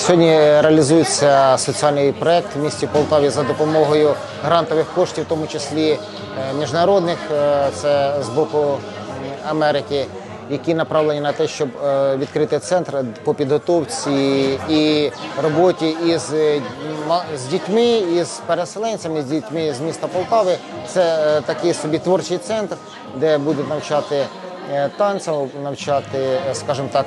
Сьогодні реалізується соціальний проект в місті Полтаві за допомогою грантових коштів, в тому числі е, міжнародних, е, це з боку Америки, які направлені на те, щоб е, відкрити центр по підготовці і роботі із з дітьми, із переселенцями, з дітьми з міста Полтави. Це такий собі творчий центр, де будуть навчати танцям, навчати, скажімо так,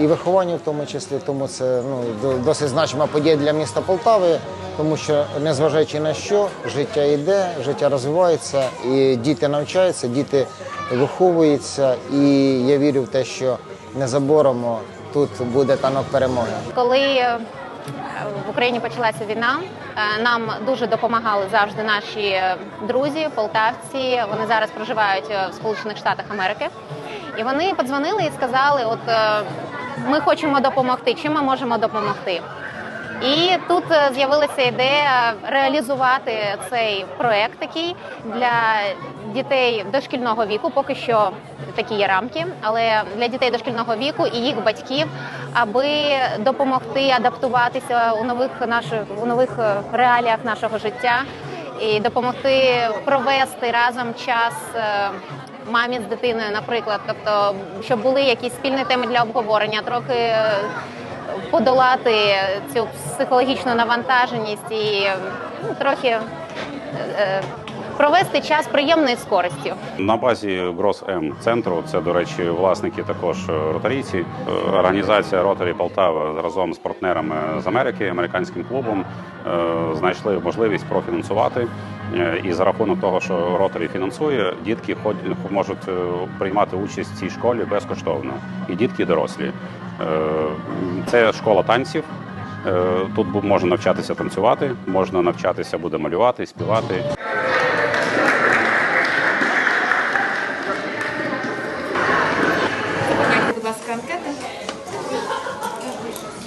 і виховання, в тому числі. Тому це ну, до- досить значима подія для міста Полтави, тому що незважаючи на що, життя йде, життя розвивається, і діти навчаються, діти виховуються. І я вірю в те, що незабором тут буде танок перемоги. Коли е, в Україні почалася війна, е, нам дуже допомагали завжди наші друзі, полтавці. Вони зараз проживають е, в Сполучених Штатах Америки. І вони подзвонили і сказали: от е, ми хочемо допомогти. Чим ми можемо допомогти? І тут е, з'явилася ідея реалізувати цей проект такий для дітей дошкільного віку. Поки що такі є рамки, але для дітей дошкільного віку і їх батьків, аби допомогти адаптуватися у нових наших у нових е, реаліях нашого життя і допомогти провести разом час. е, Мамі з дитиною, наприклад, тобто, щоб були якісь спільні теми для обговорення, трохи подолати цю психологічну навантаженість і ну, трохи е, провести час приємно і з користю. На базі Грос М центру, це, до речі, власники також е, ротарійці. Е, Організація Ротарі Полтава разом з партнерами з Америки, американським клубом, е, знайшли можливість профінансувати. І за рахунок того, що Ротарі фінансує, дітки можуть приймати участь в цій школі безкоштовно. І дітки, і дорослі. Це школа танців. Тут можна навчатися танцювати, можна навчатися буде малювати, співати.